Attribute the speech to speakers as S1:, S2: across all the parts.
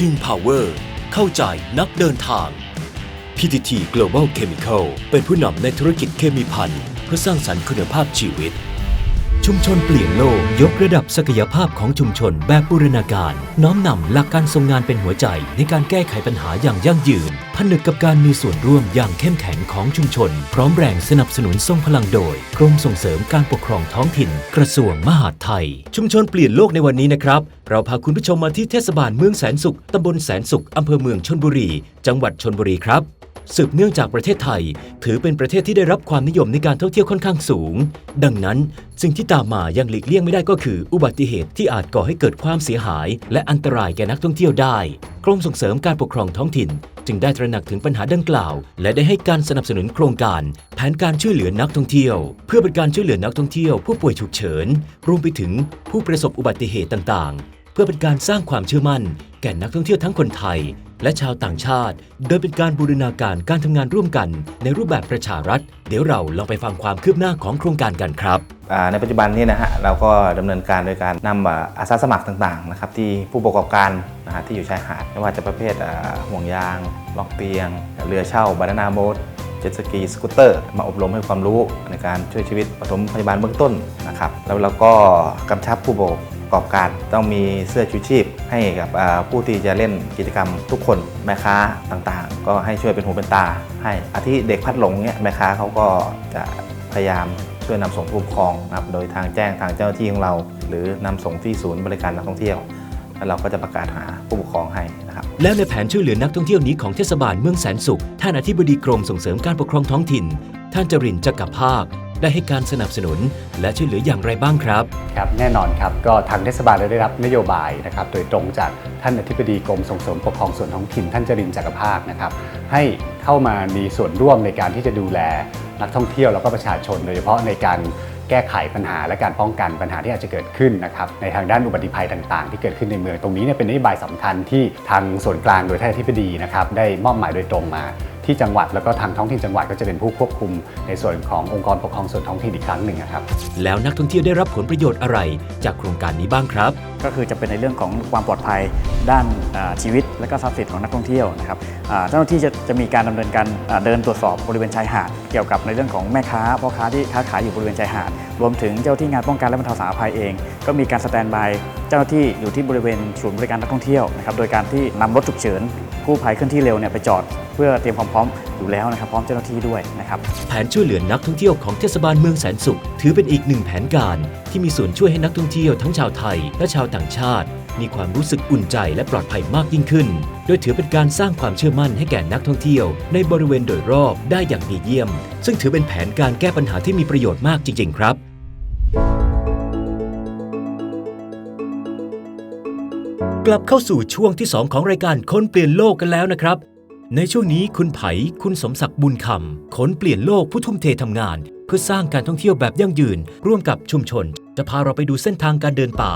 S1: King Power เข้าใจนักเดินทาง PTT Global Chemical เป็นผู้นำในธุรกิจเคมีภัณฑ์เพื่อสร้างสรรค์คุณภาพชีวิต ชุมชนเปลี่ยนโลก ยกระดับศักยภาพของชุมชนแบบบูรณาการ น้อมนำหลักการทรงงานเป็นหัวใจ ในการแก้ไขปัญหาอย่างยั่งยืน ผนึกกับการมีส่วนร่วมอย่างเข้มแข็งของชุมชน พร้อมแรงสนับสนุนทรงพลังโดย กรมส่งเสริมการปกครองท้องถิ่น กระทรวงมหาดไทย ชุมชนเปลี่ยนโลกในวันนี้นะครับ เราพาคุณผู้ชมมาที่เทศบาลเมืองแสนสุขตำบลแสนสุขอำเภอเมืองชนบุรี จังหวัดชนบุรีครับ สืบเนื่องจากประเทศไทย ถือเป็นประเทศที่ได้รับความนิยมในการท่องเที่ยวค่อนข้างสูง ดังนั้นสิ่งที่ตามมายังหลีกเลี่ยงไม่ได้ก็คือ อุบัติเหตุที่อาจก่อให้เกิดความเสียหาย และอันตรายแก่นักท่องเที่ยวได้ กรมส่งเสริมการปกครองท้องถิ่น จึงได้ตระหนักถึงปัญหาดังกล่าว และได้ให้การสนับสนุนโครงการ แผนการช่วยเหลือนักท่องเที่ยว เพื่อเป็นการช่วยเหลือนักท่องเที่ยว ผู้ป่วยฉุกเฉินรวมไปถึงผู้ประสบอุบัติเหตุต่างๆ เพื่อเป็นการสร้างความเชื่อมั่น แก่นักท่องเที่ยวทั้งคนไทย และชาวต่างชาติ โดยเป็นการบูรณาการการทำงานร่วมกัน ในรูปแบบประชารัฐ เดี๋ยวเราลองไปฟังความคืบหน้าของโครงการกันครับ
S2: อ่าในปัจจุบันนี้นะฮะเราก็ดำเนินการโดยการนำอ่าอาสาสมัครต่างๆนะครับที่ผู้ประกอบการนะฮะที่อยู่ชายหาดไม่ว่าจะประเภทอ่าห่วงยาง ล็อกเตียง เรือเช่าบานานาโบ๊ทเจ็ตสกีสกูตเตอร์ มาอบรมให้ความรู้ในการช่วยชีวิตปฐมพยาบาลเบื้องต้นนะครับแล้วเราก็กำชับผู้ประกอบการต้องมีเสื้อชูชีพ ให้กับผู้ที่จะเล่นกิจกรรมทุกคนแม่ค้าต่างๆ ก็ให้ช่วยเป็นหูเป็นตา ให้อาทิเด็กพัดหลงเนี่ยแม่ค้าเขาก็จะพยายามช่วยนำส่งผู้ปกครองนะครับโดยทางแจ้งทางเจ้าหน้าที่ของเรา หรือนำส่งที่ศูนย์บริการนักท่องเที่ยว แล้วเราก็จะประกาศหาผู้ปกครองให้นะครับ
S1: และในแผนช่วยเหลือนักท่องเที่ยวนี้ของเทศบาลเมืองแสนสุขท่านอธิบดีกรมส่งเสริมการปกครองท้องถิ่น ท่านจรินจักรภาค ได้ให้การสนับสนุน และช่วยเหลืออย่างไรบ้างครับ
S3: ครับแน่นอนครับก็ทางเทศบาลได้รับนโยบายนะครับโดยตรงจากท่านอธิบดีกรมส่งเสริมปกครองส่วนท้องถิ่นท่านจรินจักรภาคนะครับให้เข้ามามีส่วนร่วมในการที่จะดูแลนักท่องเที่ยวแล้วก็ประชาชน โดยเฉพาะในการแก้ไขปัญหาและการป้องกันปัญหาที่อาจจะเกิดขึ้นนะครับในทางด้านอุบัติภัยต่างๆ ที่เกิดขึ้นในเมืองตรงนี้เนี่ยเป็นนโยบายสำคัญที่ทางส่วนกลางโดยท่านอธิบดีนะครับได้มอบหมายโดยตรงมา ที่จังหวัดแล้วก็ทางท้องถิ่นจังหวัดก็จะเป็นผู้ควบคุม ในส่วนขององค์กรปกครองส่วนท้องถิ่นอีกครั้งหนึ่งนะครับ
S1: แล้วนักท่องเที่ยวได้รับผลประโยชน์อะไรจากโครงการนี้บ้างครับ
S4: ก็คือจะเป็นในเรื่องของความปลอดภัยด้านชีวิต และก็ทรัพย์สินของนักท่องเที่ยวนะครับเจ้าหน้าที่จะจะมีการดำเนินการเดินตรวจสอบบริเวณชายหาดเกี่ยวกับในเรื่องของแม่ค้าพ่อค้าที่ค้าขายอยู่บริเวณชายหาด รวมถึงเจ้าที่งานป้องกันและบรรเทาสาธารณภัยเอง ก็มีการสแตนบายเจ้าหน้าที่อยู่ที่บริเวณศูนย์บริการนักท่องเที่ยวนะครับโดยการที่นำรถฉุกเฉินกู้ภัยเคลื่อนที่เร็วเนี่ยไปจอด เพื่อเตรียมความพร้อมอยู่แล้วนะครับพร้อมเจ้าหน้าที่ด้วยนะครับ
S1: แผนช่วยเหลือนักท่องเที่ยวของเทศบาลเมืองแสนสุข ถือเป็นอีกหนึ่งแผนการที่มีส่วนช่วยให้นักท่องเที่ยวทั้งชาวไทยและชาวต่างชาติ มีความรู้สึกอุ่นใจและปลอดภัยมากยิ่งขึ้น โดยถือเป็นการสร้างความเชื่อมั่นให้แก่นักท่องเที่ยว ในบริเวณโดยรอบได้อย่างดีเยี่ยม ซึ่งถือเป็นแผนการแก้ปัญหาที่มีประโยชน์มากจริง ๆ ครับกลับเข้าสู่ช่วงที่ 2 ของรายการคนเปลี่ยนโลกกันแล้วนะครับ ในช่วงนี้คุณไผ คุณสมศักดิ์บุญคำคนเปลี่ยนโลกผู้ทุ่มเททำงาน เพื่อสร้างการท่องเที่ยวแบบยั่งยืน ร่วมกับชุมชน จะพาเราไปดูเส้นทางการเดินป่า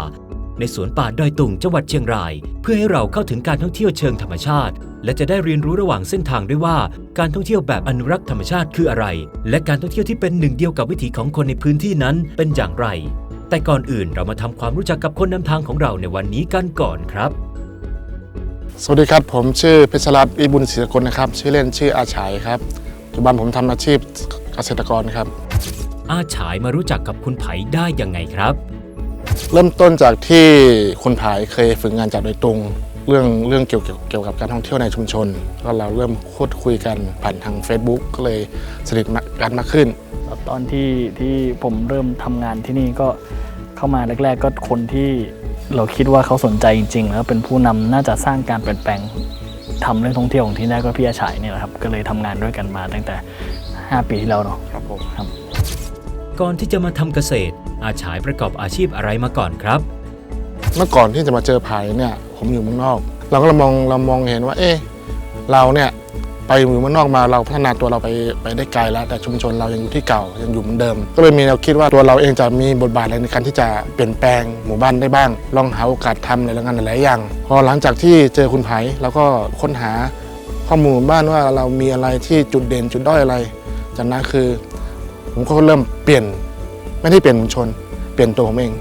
S1: ในสวนป่าดอยตุงจังหวัดเชียงราย เพื่อให้เราเข้าถึงการท่องเที่ยวเชิงธรรมชาติ และจะได้เรียนรู้ระหว่างเส้นทางด้วยว่า การท่องเที่ยวแบบอนุรักษ์ธรรมชาติคืออะไร และการท่องเที่ยวที่เป็นหนึ่งเดียวกับวิถีของคนในพื้นที่นั้นเป็นอย่างไร แต่ก่อนอื่นเรามาทำความรู้จักกับคนนำทางของเราในวันนี้กันก่อนครับ
S5: สวัสดีครับ ผมชื่อเพชรรัตน์อิบุญศรีสกุลนะครับ ชื่อเล่นชื่ออาฉายครับปัจจุบันผมทำอาชีพเกษตรกรครับ
S1: อาฉายมารู้จักกับคุณไผได้ยังไงครับ
S5: เริ่มต้นจากที่คนผายเคยฝึกงานจากโดยตรง เรื่องเรื่องเกี่ยวเกี่ยวเกี่ยวกับการท่องเที่ยวในชุมชนก็เราเริ่มพูดคุยกันผ่านทาง Facebook ก็เลยสนิทกันมากขึ้น
S6: ครับตอนที่ที่ผมเริ่มทำงานที่นี่ก็เข้ามาแรก ๆ ก็คนที่ เราคิดว่าเขาสนใจจริงๆ แล้วเป็นผู้นำน่าจะสร้างการเปลี่ยนแปลงทำเรื่องท่องเที่ยวของที่นี่ก็พี่อาชัยเนี่ยแหละครับ ก็เลยทำงานด้วยกันมาตั้งแต่ 5 ปีที่แล้วเนาะ
S4: ครับผม
S6: ครับ
S1: ก่อนที่จะมาทำเกษตร อาฉายประกอบอาชีพอะไรมาก่อนครับ
S5: เมื่อก่อนที่จะมาเจอผายเนี่ย ผมอยู่เมืองนอก เราก็เรามองเรามองเห็นว่า เอ๊ะเราเนี่ย ไปอยู่เมืองนอกมาเราพัฒนาตัวเราไปไปได้ไกลแล้ว แต่ชุมชนเรายังอยู่ที่เก่ายังอยู่เหมือนเดิม ก็เลยมีแนวคิดว่าตัวเราเองจะมีบทบาทอะไรในการที่จะเปลี่ยนแปลงหมู่บ้านได้บ้าง ลองหาโอกาสทำในเรื่องานหลายๆอย่าง พอหลังจากที่เจอคุณไผ่เราก็ค้นหาข้อมูลบ้านว่าเรามีอะไรที่จุดเด่นจุดด้อยอะไร จากนั้นคือ ผมก็เริ่มเปลี่ยนไม่ได้เปลี่ยนชุมชน เปลี่ยนตัวผมเอง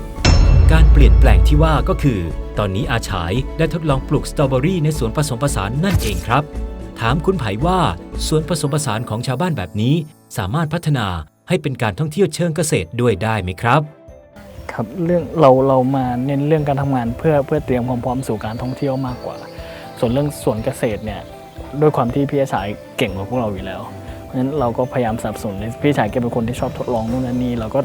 S1: การเปลี่ยนแปลงที่ว่าก็คือ ตอนนี้อาฉายได้ทดลองปลูกสตรอเบอรี่ในสวนผสมผสานนั่นเองครับ ถามคุณไผ่ว่าสวนผสมผสานของชาวบ้านแบบนี้ สามารถพัฒนาให้เป็นการท่องเที่ยวเชิงเกษตรด้วยได้ไหมครับ
S6: ครับเรื่องเราเรามาเน้นเรื่องการทำงานเพื่อเพื่อเตรียมความพร้อมสู่การท่องเที่ยวมากกว่า ส่วนเรื่องสวนเกษตรเนี่ยด้วยความที่พี่ชายเก่งกว่าพวกเราอยู่แล้ว เพราะฉะนั้นเราก็พยายามสนับสนุนพี่ชายแกเป็นคนที่ชอบทดลองนู่นนี่เราก็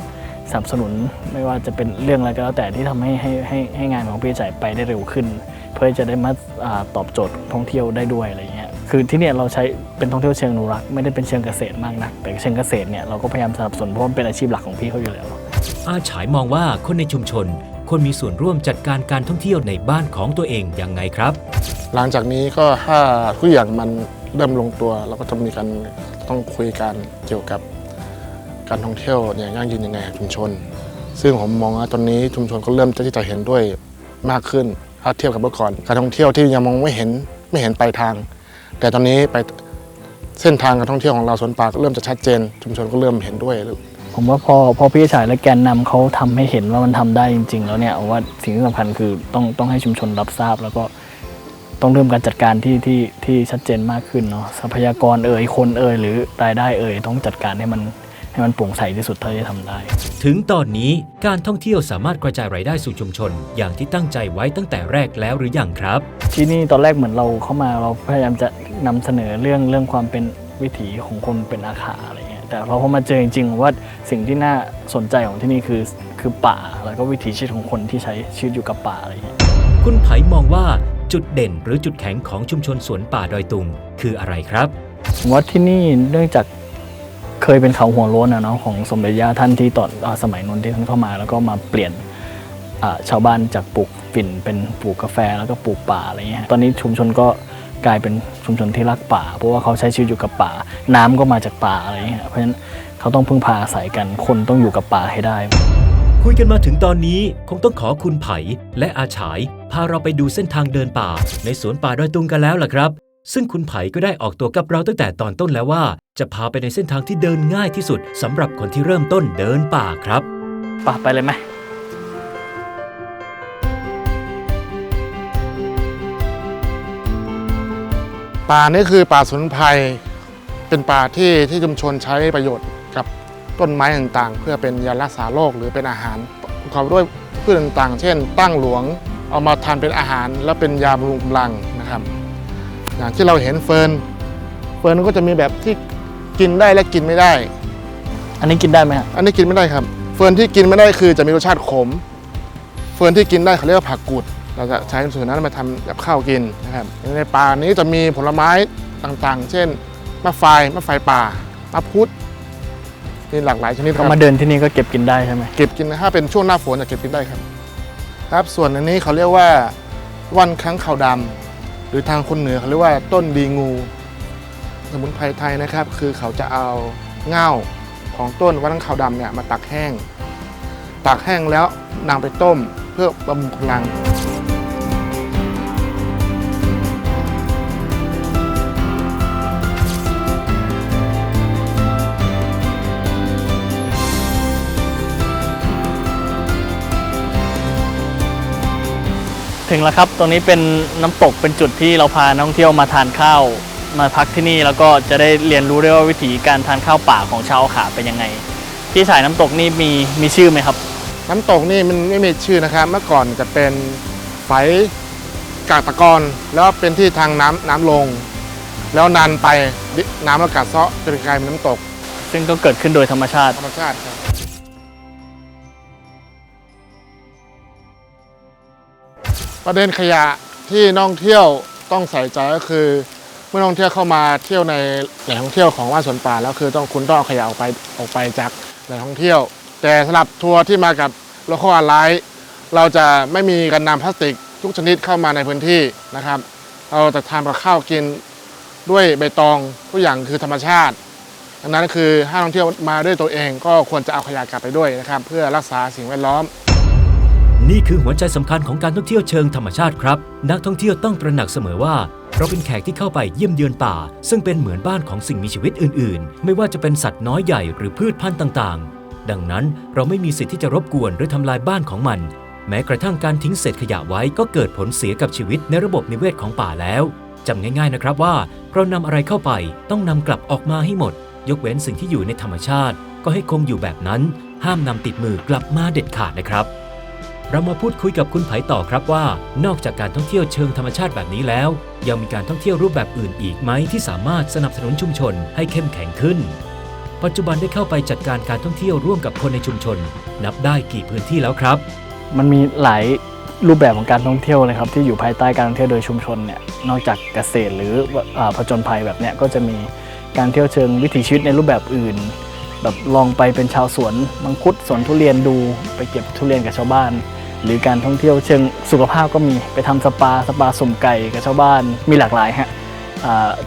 S6: สนับสนุนไม่ว่าจะเป็นเรื่องอะไรก็แล้วแต่ที่ทำให้ให้ให้ให้งานของพี่ชายไปได้เร็วขึ้น เพื่อจะได้มาอาตอบโจทย์ท่องเที่ยวได้ด้วยอะไรเลย คือที่เนี่ยเราใช้เป็นท่องเที่ยวเชิงอนุรักษ์ไม่ได้เป็นเชิงเกษตรมากนักแต่เชิงเกษตรเนี่ยเราก็พยายามสนับสนุนเพราะมันเป็นอาชีพหลักของพี่เขาอยู่แล้ว
S1: อาฉายมองว่าคนในชุมชนควรมีส่วนร่วมจัดการการท่องเที่ยวในบ้านของตัวเองยังไงครับ
S5: หลังจากนี้ก็ถ้าทุกอย่างมันเริ่มลงตัวเราก็จะมีการต้องคุยกันเกี่ยวกับการท่องเที่ยวอย่างยั่งยืนยังไงกับชุมชน ซึ่งผมมองว่าตอนนี้ชุมชนก็เริ่มที่จะเห็นด้วยมากขึ้นถ้าเทียบกับเมื่อก่อนการท่องเที่ยวที่ยังมองไม่เห็นไม่เห็นปลายทาง แต่ตอนนี้ไปเส้นทางการท่องเที่ยวของเราสวนป่าก็เริ่มจะชัดเจน ชุมชนก็เริ่มเห็นด้วย
S6: ผมว่าพอพอพี่ชายและแกนนำเขาทำให้เห็นว่ามันทำได้จริง ๆ แล้วเนี่ยผมว่าสิ่งที่สำคัญคือต้องต้องให้ชุมชนรับทราบแล้วก็ต้องเริ่มการจัดการที่ที่ที่ชัดเจนมากขึ้นเนาะทรัพยากรเอ่ยคนเอ่ยหรือรายได้เอ่ยต้องจัดการให้มันให้มันโปร่งใสที่สุดเท่าที่จะทำได้
S1: ถึงตอนนี้การท่องเที่ยวสามารถกระจายรายได้สู่ชุมชน อย่างที่ตั้งใจไว้ตั้งแต่แรกแล้วหรือยังครับ
S6: ที่นี่ตอนแรกเหมือนเราเข้ามาเราพยายามจะ นำเสนอเรื่องเรื่องความเป็นวิถีของคนเป็นอาขาอะไรเงี้ยแต่พอพอมาเจอจริงๆผมว่าสิ่งที่น่าสนใจของที่นี่คือคือป่าแล้วก็วิถีชีวิตของคนที่ใช้ชีวิตอยู่กับป่าอะไรเงี้ย
S1: คุณไผ่มองว่าจุดเด่นหรือจุดแข็งของชุมชนสวนป่าดอยตุงคืออะไรครับ
S6: ผมว่าที่นี่เนื่องจากเคยเป็นเขาหัวโล้นนะเนาะของสมเด็จย่าท่านที่ตอนอาสมัยนนที่ท่านเข้ามา แล้วก็มาเปลี่ยนอ่าชาวบ้านจากปลูกฝิ่นเป็นปลูกกาแฟแล้วก็ปลูกป่าอะไรเงี้ยตอนนี้ชุมชนก็ กลายเป็นชุมชนที่รักป่า เพราะว่าเขาใช้ชีวิตอยู่กับป่า น้ำก็มาจากป่าอะไรเงี้ยเพราะฉะนั้นเขาต้องพึ่งพาอาศัยกันคนต้องอยู่กับป่าให้ได้
S1: คุยกันมาถึงตอนนี้คงต้องขอคุณไผ่และอาฉายพาเราไปดูเส้นทางเดินป่า ในสวนป่าดอยตุงกันแล้วล่ะครับ ซึ่งคุณไผ่ก็ได้ออกตัวกับเราตั้งแต่ตอนต้นแล้วว่า จะพาไปในเส้นทางที่เดินง่ายที่สุดสำหรับคนที่เริ่มต้นเดินป่าครับ
S6: ป่าไปเลยไหม
S5: ป่านี่คือป่าสมุนไพรเป็นป่าที่ที่ชุมชนใช้ประโยชน์กับต้นไม้ต่างๆ เพื่อเป็นยารักษาโรคหรือเป็นอาหารประกอบด้วยพืชต่างๆ เช่น ตั้งหลวงเอามาทานเป็นอาหาร แล้วเป็นยาบำรุงกำลังนะครับ อย่างที่เราเห็นเฟิร์นเฟิร์นก็จะมีแบบที่กินได้และกินไม่ได้
S6: อันนี้กินได้ไหมฮะ
S5: อันนี้กินไม่ได้ครับ เฟิร์นที่กินไม่ได้คือจะมีรสชาติขม เฟิร์นที่กินได้เขาเรียกว่าผักกูด เราจะใช้ส่วนนั้นมาทำกับข้าวกินนะครับในป่านี้จะมีผลไม้ต่างๆ เช่นมะไฟมะไฟป่ามะพุดมีหลากหลายชนิดค
S6: เขา
S5: รับ
S6: มาเดินที่นี่ก็เก็บกินได้ใช่ไหม
S5: เก็บกินถ้าเป็นช่วงหน้าฝนจะเก็บกินได้ครับ ครับส่วนอันนี้เขาเรียกว่าวันค้างขาวดำหรือทางคนเหนือเขาเรียกว่าต้นดีงู สมุนไพรไทยนะครับ คือเขาจะเอาเง่าของต้นวันค้างขาวดำเนี่ยมาตักแห้งตากแห้งแล้วนำไปต้มเพื่อบำรุงกำลัง
S6: ถึงแล้วครับ ตรงนี้เป็นน้ำตกเป็นจุดที่เราพานักท่องเที่ยวมาทานข้าว มาพักที่นี่แล้วก็จะได้เรียนรู้ด้วยว่าวิธีการทานข้าวป่าของชาวขาเป็นยังไงพี่สายน้ำตกนี่มีมีชื่อไหมครับ
S5: น้ำตกนี่มันไม่มีชื่อนะครับ เมื่อก่อนจะเป็นไฝกากตะกอนแล้วเป็นที่ทางน้ำน้ำลง แล้วนานไปน้ำอากาศเซาะจนกลายเป็นน้ำตก
S6: ซึ่งก็เกิดขึ้นโดยธรรมชาติ
S5: ธรรมชาติครับ ประเด็นขยะที่นักท่องเที่ยวต้องใส่ใจก็คือ เมื่อนักท่องเที่ยวเข้ามาเที่ยวในแหล่งท่องเที่ยวของว่านสวนป่าแล้วคือต้องคุณต้องเอาขยะออกไปออกไปจากแหล่งท่องเที่ยว แต่สำหรับทัวร์ที่มากับโลคอลไลท์เราจะไม่มีการนำพลาสติกทุกชนิดเข้ามาในพื้นที่นะครับ เราจะทานกับข้าวกินด้วยใบตองทุกอย่างคือธรรมชาติดังนั้นคือถ้าท่องเที่ยวมาด้วยตัวเองก็ควรจะเอาขยะกลับไปด้วยนะครับ เพื่อรักษาสิ่งแวดล้อม
S1: นี่คือหัวใจสำคัญของการท่องเที่ยวเชิงธรรมชาติครับ นักท่องเที่ยวต้องตระหนักเสมอว่า เราเป็นแขกที่เข้าไปเยี่ยมเยือนป่า ซึ่งเป็นเหมือนบ้านของสิ่งมีชีวิตอื่น ๆ ไม่ว่าจะเป็นสัตว์น้อยใหญ่หรือพืชพันธุ์ต่าง ๆ ดังนั้นเราไม่มีสิทธิ์ที่จะรบกวนหรือทำลายบ้านของมัน แม้กระทั่งการทิ้งเศษขยะไว้ก็เกิดผลเสียกับชีวิตในระบบนิเวศของป่าแล้วจำง่าย ๆ นะครับว่าเรานำอะไรเข้าไปต้องนำกลับออกมาให้หมด ยกเว้นสิ่งที่อยู่ในธรรมชาติ ก็ให้คงอยู่แบบนั้น ห้ามนำติดมือกลับมาเด็ดขาดนะครับ เรามาพูดคุยกับคุณไผ่ต่อครับว่า นอกจากการท่องเที่ยวเชิงธรรมชาติแบบนี้แล้ว ยังมีการท่องเที่ยวรูปแบบอื่นอีกไหมที่สามารถสนับสนุนชุมชนให้เข้มแข็งขึ้น ปัจจุบันได้เข้าไปจัดการการท่องเที่ยวร่วมกับคนในชุมชน นับได้กี่พื้นที่แล้วครับ
S6: มันมีหลายรูปแบบของการท่องเที่ยวเลยครับที่อยู่ภายใต้การท่องเที่ยวโดยชุมชนเนี่ยนอกจากเกษตรหรืออผจญภัยแบบเนี้ยก็จะมีการเที่ยวเชิงวิถีชีวิตในรูปแบบอื่น แบบลองไปเป็นชาวสวนมังคุดสวนทุเรียนดูไปเก็บทุเรียนกับชาวบ้าน หรือการท่องเที่ยวเชิงสุขภาพก็มีไปทำสปาสปาสุ่มไก่กับชาวบ้านมีหลากหลายฮะ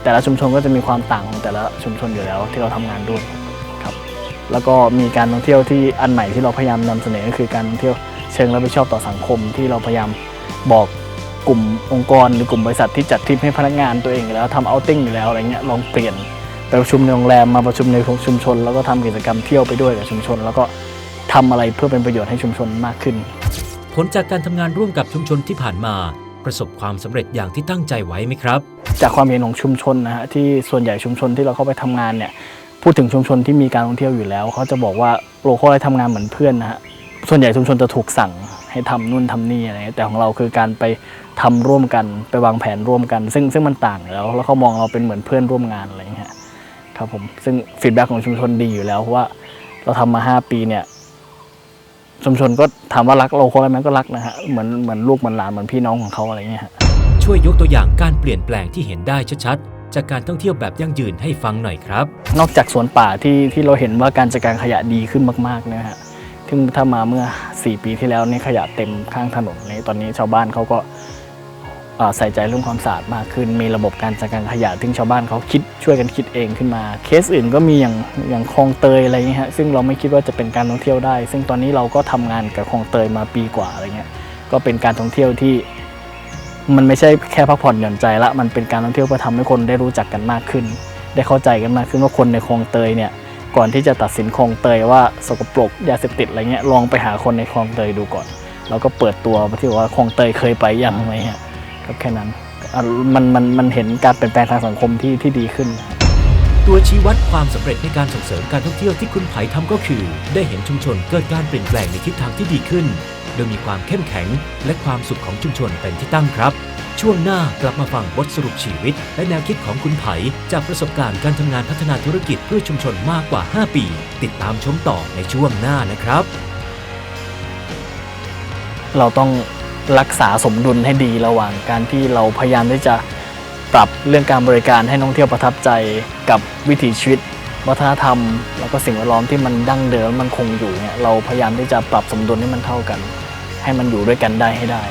S6: แต่ละชุมชนก็จะมีความต่างของแต่ละชุมชนอยู่แล้วที่เราทำงานด้วยครับแล้วก็มีการท่องเที่ยวที่อันใหม่ที่เราพยายามนำเสนอก็คือการท่องเที่ยวเชิงรับผิดชอบต่อสังคมที่เราพยายามบอกกลุ่มองค์กรหรือกลุ่มบริษัทที่จัดทริปให้พนักงานตัวเองแล้วทำเอาติ้งอยู่แล้วอะไรเงี้ยลองเปลี่ยน ไปประชุมในโรงแรมมาประชุมในชุมชน แล้วก็ทำกิจกรรมเที่ยวไปด้วยกับชุมชน แล้วก็ทำอะไรเพื่อเป็นประโยชน์ให้ชุมชนมากขึ้น
S1: ผลจากการทำงานร่วมกับชุมชนที่ผ่านมา ประสบความสำเร็จอย่างที่ตั้งใจไว้ไหมครับ
S6: จากความเห็นของชุมชนนะฮะที่ส่วนใหญ่ชุมชนที่เราเข้าไปทำงานเนี่ยพูดถึงชุมชนที่มีการท่องเที่ยวอยู่แล้ว เขาจะบอกว่าโลโก้อะไรทำงานเหมือนเพื่อนนะฮะส่วนใหญ่ชุมชนจะถูกสั่งให้ทำนู่นทำนี่อะไรเงี้ยแต่ของเราคือการไปทำร่วมกันไปวางแผนร่วมกัน ซึ่งซึ่งมันต่างอยู่แล้ว แล้วเขามองเราเป็นเหมือนเพื่อนร่วมงานอะไรเงี้ย ครับผมซึ่งฟีดแบ็กของชุมชนดีอยู่แล้วเพราะว่าเราทำมา 5 ปีเนี่ย ชุมชนก็ถามว่ารักโลโก้อะไรไหมก็รักนะฮะเหมือนเหมือนลูกเหมือนหลานเหมือนพี่น้องของเขาอะไรเงี้ยฮะ
S1: ช่วยยกตัวอย่างการเปลี่ยนแปลงที่เห็นได้ชัดๆ จากการท่องเที่ยวแบบยั่งยืนให้ฟังหน่อยครับ
S6: นอกจากสวนป่าที่ที่เราเห็นว่าการจัดการขยะดีขึ้นมากๆนะฮะซึ่งถ้ามาเมื่อ 4 ปีที่แล้วเนี่ยขยะเต็มข้างถนนเลยตอนนี้ชาวบ้านเขาก็อ่า ใส่ใจเรื่องความสะอาดมากขึ้น มีระบบการจัดการขยะที่ชาวบ้านเขาคิดช่วยกันคิดเองขึ้นมา เคสอื่นก็มีอย่างอย่างคลองเตยอะไรเงี้ยฮะซึ่งเราไม่คิดว่าจะเป็นการท่องเที่ยวได้ ซึ่งตอนนี้เราก็ทำงานกับคลองเตยมาปีกว่าอะไรเงี้ยก็เป็นการท่องเที่ยวที่ มันไม่ใช่แค่พักผ่อนหย่อนใจละมันเป็นการท่องเที่ยวเพื่อทำให้คนได้รู้จักกันมากขึ้น ได้เข้าใจกันมากขึ้นว่าคนในคลองเตยเนี่ยก่อนที่จะตัดสินคลองเตยว่าสกปรกยาเสพติดอะไรเงี้ยลองไปหาคนในคลองเตยดูก่อน แล้วก็เปิดตัวที่ว่าคลองเตยเคยไปยังไหมฮะ ก็แค่นั้นอะมันมันมันเห็นการเปลี่ยนแปลงทางสังคมที่ที่ดีขึ้น
S1: ตัวชี้วัดความสำเร็จในการส่งเสริมการท่องเที่ยวที่คุณไผ่ทำก็คือ ได้เห็นชุมชนเกิดการเปลี่ยนแปลงในทิศทางที่ดีขึ้น โดยมีความเข้มแข็ง และความสุขของชุมชนเป็นที่ตั้งครับ ช่วงหน้ากลับมาฟังบทสรุปชีวิต และแนวคิดของคุณไผ่จากประสบการณ์การทำงานพัฒนาธุรกิจเพื่อชุมชนมากกว่า 5 ปี ติดตามชมต่อในช่วงหน้านะครับ
S6: เราต้อง รักษาสมดุลให้ดีระหว่างการที่เราพยายามที่จะปรับเรื่องการบริการให้นักท่องเที่ยวประทับใจกับวิถีชีวิต วัฒนธรรม แล้วก็สิ่งแวดล้อมที่มันดั้งเดิมมันคงอยู่เนี่ยเราพยายามที่จะปรับสมดุลให้มันเท่ากัน ให้มันอยู่ด้วยกันได้ให้ได้